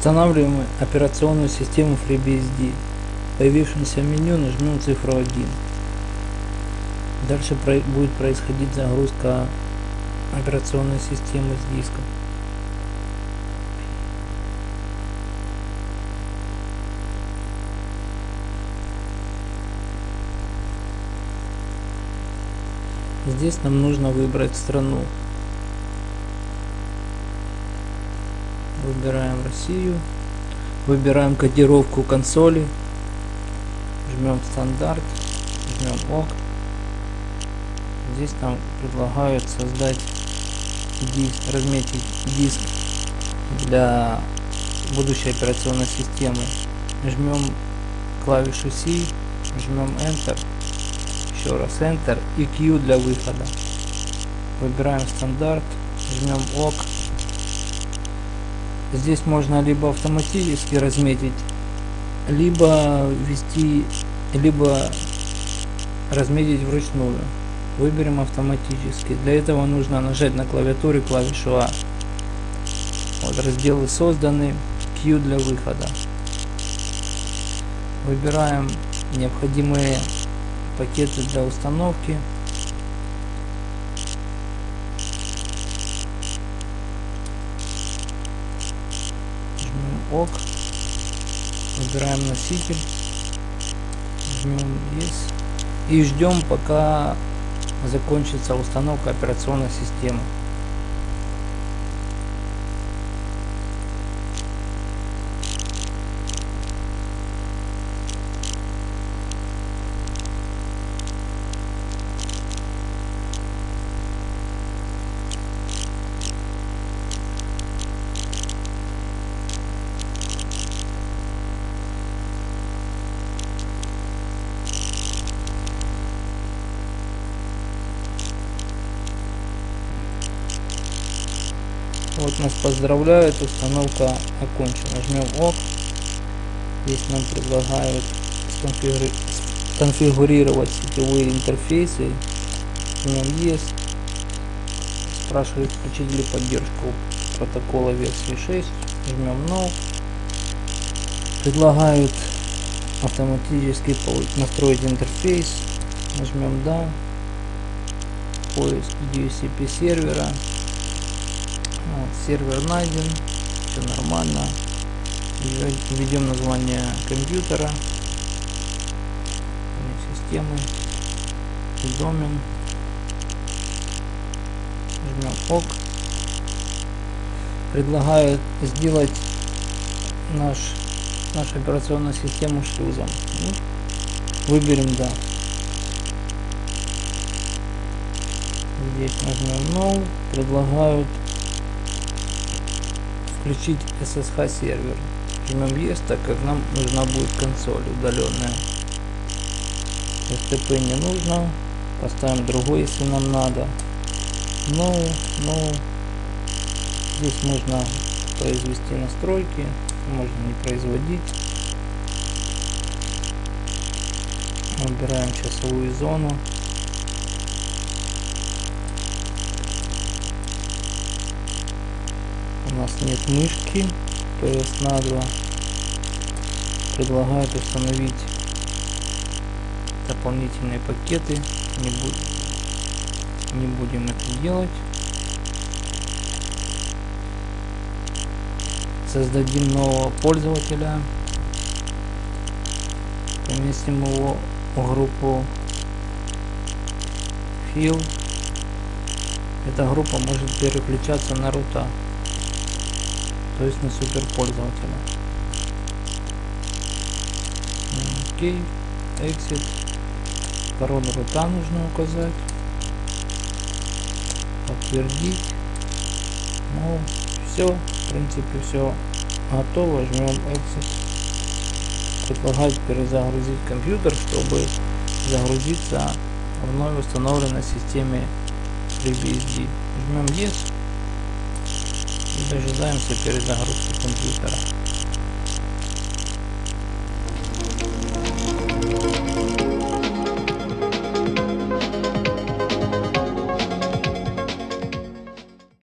Устанавливаем операционную систему FreeBSD. В появившемся меню нажмем цифру 1. Дальше будет происходить загрузка операционной системы с диска. Здесь нам нужно выбрать страну. Выбираем Россию. Выбираем кодировку консоли. Жмем стандарт. Жмем ОК. Здесь нам предлагают создать диск, разметить диск для будущей операционной системы. Жмем клавишу C, жмем Enter, еще раз Enter и Q для выхода. Выбираем стандарт, жмем ОК. Здесь можно либо автоматически разметить, либо ввести, либо разметить вручную. Выберем автоматически. Для этого нужно нажать на клавиатуре клавишу А. Вот разделы созданы. Q для выхода. Выбираем необходимые пакеты для установки. ОК. Выбираем носитель. Жмем Yes. И ждем пока закончится установка операционной системы. Вот нас поздравляют, установка окончена. Жмем ОК. Здесь нам предлагают сконфигури- конфигурировать сетевые интерфейсы. Жмем Yes. Спрашивает, включить ли поддержку протокола версии 6. Жмем No. Предлагают автоматически настроить интерфейс. Нажмем Да. Поиск DHCP сервера. Вот, сервер найден, все нормально. Введем название компьютера, системы, домен, жмем ОК. Предлагают сделать наш, нашу операционную систему шлюзом. Ну, Выберем да. Здесь нажмем No. Предлагают включить SSH сервер. Жмем Yes, так как нам нужна будет консоль удаленная. FTP не нужно. Поставим другой, если нам надо. No, no. Здесь можно произвести настройки, можно не производить. Выбираем часовую зону. У нас нет мышки PS на 2. Предлагают установить дополнительные пакеты. Не, бу- не будем это делать. Создадим нового пользователя. Поместим его в группу Fill. Эта группа может переключаться на рута то есть на супер пользователя. Окей, exit. Пароль рута нужно указать. Подтвердить. Ну, все, в принципе, все готово. Жмем exit. Предлагает перезагрузить компьютер, чтобы загрузиться в вновь установленной системе FreeBSD. Жмем Yes дожидаемся перезагрузки компьютера.